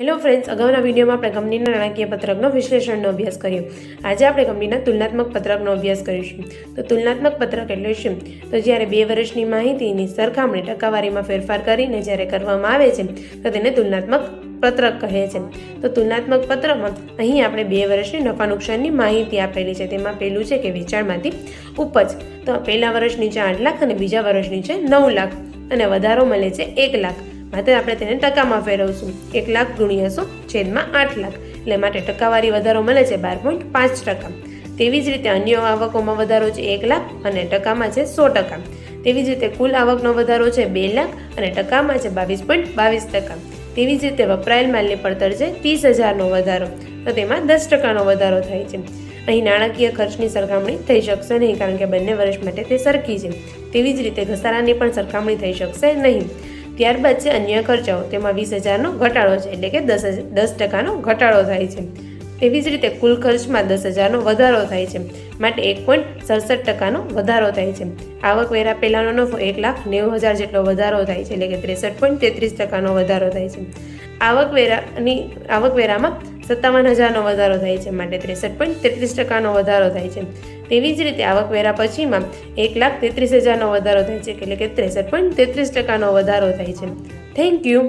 Hello friends અગાઉના વિડીયોમાં આપણે કંપનીના નાણાકીય પત્રકનો વિશ્લેષણનો અભ્યાસ કર્યો. આજે આપણે કંપનીના તુલનાત્મક પત્રકનો અભ્યાસ કરીશું. તો તુલનાત્મક પત્રક એટલે શું? તો જ્યારે બે વર્ષની માહિતીની સરખામણી ટકાવારીમાં ફેરફાર કરીને જ્યારે કરવામાં આવે છે, તો તેને તુલનાત્મક પત્રક કહે છે. તો તુલનાત્મક પત્રમાં અહીં આપણે બે વર્ષની નફા નુકસાનની માહિતી આપેલી છે. તેમાં પહેલું છે કે વેચાણમાંથી ઉપજ. તો પહેલા વર્ષની છે આઠ લાખ અને બીજા વર્ષની છે નવ લાખ. અને વધારો મળે છે એક લાખ. માટે આપણે તેને ટકામાં ફેરવશું. એક લાખ ગુણ્યા સો છેદમાં આઠ લાખ. એટલે માટે ટકાવારી વધારો મળે છે બાર પોઈન્ટ પાંચ ટકા. તેવી જ રીતે અન્ય આવકોમાં વધારો છે એક લાખ અને ટકામાં છે સો ટકા. તેવી જ રીતે કુલ આવકનો વધારો છે બે લાખ અને ટકામાં છે બાવીસ પોઈન્ટ બાવીસ ટકા. તેવી જ રીતે વપરાયેલ માલની પડતર છે ત્રીસ હજારનો વધારો. તો તેમાં દસ ટકાનો વધારો થાય છે. અહીં નાણાકીય ખર્ચની સરખામણી થઈ શકશે નહીં, કારણ કે બંને વર્ષ માટે તે સરખી છે. તેવી જ રીતે ઘસારાની પણ સરખામણી થઈ શકશે નહીં. ત્યારબાદ છે અન્ય ખર્ચાઓ. તેમાં વીસ હજારનો ઘટાડો છે, એટલે કે દસ દસ ટકાનો ઘટાડો થાય છે. તેવી જ રીતે કુલ ખર્ચમાં દસ હજારનો વધારો થાય છે. માટે એક પોઈન્ટ સડસઠ ટકાનો વધારો થાય છે. આવકવેરા પહેલાંનો નફો એક લાખ નેવું હજાર જેટલો વધારો થાય છે, એટલે કે ત્રેસઠ પોઈન્ટ તેત્રીસ ટકાનો વધારો થાય છે. આવકવેરાની આવકવેરામાં સત્તાવન હજારનો વધારો થાય છે, માટે ત્રેસઠ પોઈન્ટ તેત્રીસ ટકાનો વધારો થાય છે. તેવી જ રીતે આવકવેરા પછીમાં એક લાખ તેત્રીસ હજારનો વધારો થાય છે, એટલે કે ત્રેસઠ પોઈન્ટ તેત્રીસ ટકાનો વધારો થાય છે. Thank you